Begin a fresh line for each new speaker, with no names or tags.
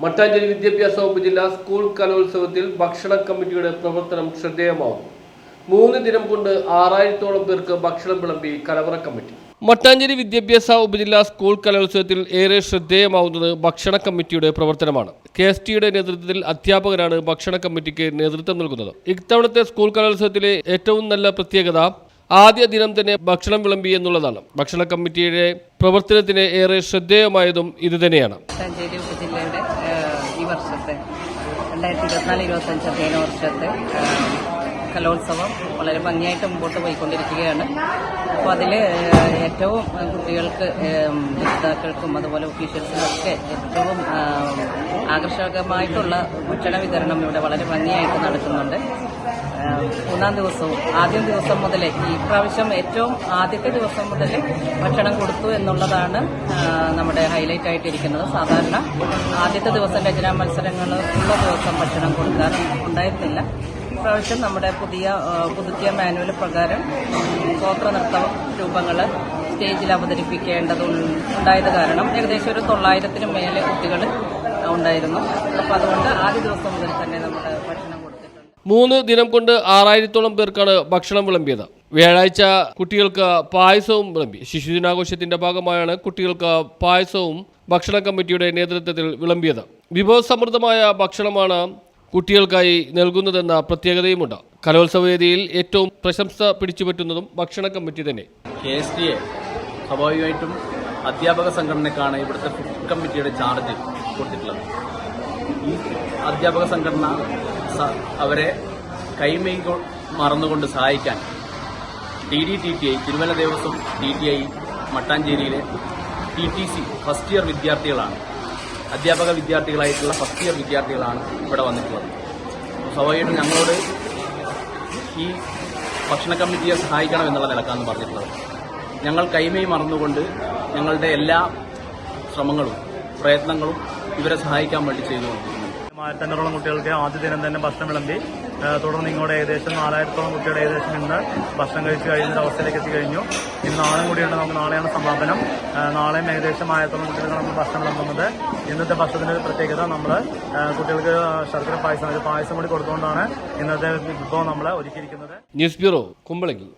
Mattancherry വിദ്യാഭ്യാസ വകുപ്പ് ജില്ലാ സ്കൂൾ കലോത്സവത്തിൽ ഭക്ഷണ കമ്മിറ്റിയുടെ പ്രവർത്തനം ശ്രദ്ധേയമാവുന്നു മൂന്ന് ദിനം കൊണ്ട് ആറായിരത്തോളം പേർക്ക് ഭക്ഷണം വിളമ്പി കലവറ കമ്മിറ്റി. മട്ടാഞ്ചേരി വിദ്യാഭ്യാസ ഉപജില്ലാ സ്കൂൾ കലോത്സവത്തിൽ ഏറെ ശ്രദ്ധേയമാവുന്നത് ഭക്ഷണ കമ്മിറ്റിയുടെ പ്രവർത്തനമാണ്. കെ എസ് ടിയുടെ നേതൃത്വത്തിൽ അധ്യാപകരാണ് ഭക്ഷണ കമ്മിറ്റിക്ക് നേതൃത്വം നൽകുന്നത്. ഇത്തവണത്തെ സ്കൂൾ കലോത്സവത്തിലെ ഏറ്റവും നല്ല പ്രത്യേകത ആദ്യ ദിനം തന്നെ ഭക്ഷണം വിളമ്പി എന്നുള്ളതാണ്. ഭക്ഷണ കമ്മിറ്റിയുടെ പ്രവർത്തനത്തിന് ഏറെ ശ്രദ്ധേയമായതും ഇതുതന്നെയാണ്
മട്ടാഞ്ചേരി ഉപജില്ലയുടെ ഏഹ്, ഈ വർഷത്തെ രണ്ടായിരത്തി ഇരുപത്തിനാല് ഇരുപത്തഞ്ച് അധ്യയന വർഷത്തെ കലോത്സവം വളരെ ഭംഗിയായിട്ട് മുമ്പോട്ട് പോയിക്കൊണ്ടിരിക്കുകയാണ്. അപ്പോൾ അതിൽ ഏറ്റവും കുട്ടികൾക്ക് രക്ഷിതാക്കൾക്കും അതുപോലെ ഒഫീഷ്യൽസിനൊക്കെ ഏറ്റവും ആകർഷകമായിട്ടുള്ള ഭക്ഷണ വിതരണം ഇവിടെ വളരെ ഭംഗിയായിട്ട് നടക്കുന്നുണ്ട്. മൂന്നാം ദിവസവും ആദ്യം ദിവസം മുതലേ ഈ പ്രാവശ്യം ഏറ്റവും ആദ്യത്തെ ദിവസം മുതൽ ഭക്ഷണം കൊടുത്തു എന്നുള്ളതാണ് നമ്മുടെ ഹൈലൈറ്റ് ആയിട്ടിരിക്കുന്നത്. സാധാരണ ആദ്യത്തെ ദിവസം രചനാ മത്സരങ്ങൾ ഉള്ള ദിവസം ഭക്ഷണം കൊടുക്കാൻ ഉണ്ടായിരുന്നില്ല ഇപ്രാവശ്യം നമ്മുടെ പുതിയ പുതുക്കിയ മാനുവൽ പ്രകാരം ഗോത്ര നൃത്ത രൂപങ്ങൾ സ്റ്റേജിൽ അവതരിപ്പിക്കേണ്ടത് ഉണ്ടായത് കാരണം ഏകദേശം ഒരു തൊള്ളായിരത്തിന് മേലെ കുട്ടികൾ ഉണ്ടായിരുന്നു. അപ്പോൾ അതുകൊണ്ട് ആദ്യ ദിവസം മുതൽ തന്നെ നമ്മൾ ഭക്ഷണം കൊടുത്തിട്ടുണ്ട്.
മൂന്ന് ദിനം കൊണ്ട് ആറായിരത്തോളം പേർക്കാണ് ഭക്ഷണം വിളമ്പിയത്. വ്യാഴാഴ്ച കുട്ടികൾക്ക് പായസവും വിളമ്പി. ശിശുദിനാഘോഷത്തിന്റെ ഭാഗമായാണ് കുട്ടികൾക്ക് പായസവും ഭക്ഷണ കമ്മിറ്റിയുടെ നേതൃത്വത്തിൽ വിളമ്പിയത്. വിഭവസമൃദ്ധമായ ഭക്ഷണമാണ് കുട്ടികൾക്കായി നൽകുന്നതെന്ന പ്രത്യേകതയുമുണ്ട്. കലോത്സവ വേദിയിൽ ഏറ്റവും പ്രശംസ പിടിച്ചുപറ്റുന്നതും ഭക്ഷണ കമ്മിറ്റി തന്നെ.
കെ എസ് ടി എ സ്വാഭാവികമായിട്ടും അധ്യാപക സംഘടനക്കാണ് ഇവിടുത്തെ ഫുഡ് കമ്മിറ്റിയുടെ ചാർജ് കൊടുത്തിട്ടുള്ളത്. ഈ അധ്യാപക സംഘടന അവരെ കൈമൈ മറന്നുകൊണ്ട് സഹായിക്കാൻ T D T T I Thiruvalla Devaswom T T I മട്ടാഞ്ചേരിയിലെ T T C first year വിദ്യാർത്ഥികളാണ് അധ്യാപക വിദ്യാർത്ഥികളായിട്ടുള്ള ഫസ്റ്റ് ഇയർ വിദ്യാർത്ഥികളാണ് ഇവിടെ വന്നിട്ടുള്ളത്. സ്വാഭാവികമായിട്ടും ഞങ്ങളോട് ഈ ഭക്ഷണ കമ്മിറ്റിയെ സഹായിക്കണം എന്നുള്ള നിലക്കാണ് പറഞ്ഞിട്ടുള്ളത്. ഞങ്ങൾ കൈമൈ മറന്നുകൊണ്ട് ഞങ്ങളുടെ എല്ലാ ശ്രമങ്ങളും പ്രയത്നങ്ങളും ഇവരെ സഹായിക്കാൻ വേണ്ടി ചെയ്തുകൊണ്ടിരിക്കുന്നു.
ആയിരത്തഞ്ഞൂറോളം കുട്ടികൾക്ക് ആദ്യ ദിനം തന്നെ ഭക്ഷണം വിളമ്പി തുടർന്ന് ഇങ്ങോട്ട് ഏകദേശം നാലായിരത്തോളം കുട്ടികൾ ഏകദേശം ഇന്ന് ഭക്ഷണം കഴിച്ച് കഴിയുന്ന ഒരു അവസ്ഥയിലേക്ക് എത്തിക്കഴിഞ്ഞു. ഇന്ന് നാളെ കൂടിയുണ്ട് നമുക്ക് നാളെയാണ് സമാപനം. നാളെയും ഏകദേശം ആയിരത്തോളം കുട്ടികൾക്ക് നമ്മൾ ഭക്ഷണം നൽകുന്നത്. ഇന്നത്തെ ഭക്ഷണത്തിന്റെ ഒരു പ്രത്യേകത നമ്മൾ കുട്ടികൾക്ക് ശർക്കര പായസം പായസം കൂടി കൊടുത്തുകൊണ്ടാണ് ഇന്നത്തെ വിഭവം നമ്മൾ ഒരുക്കിയിരിക്കുന്നത്.
News bureau Kumbalangi.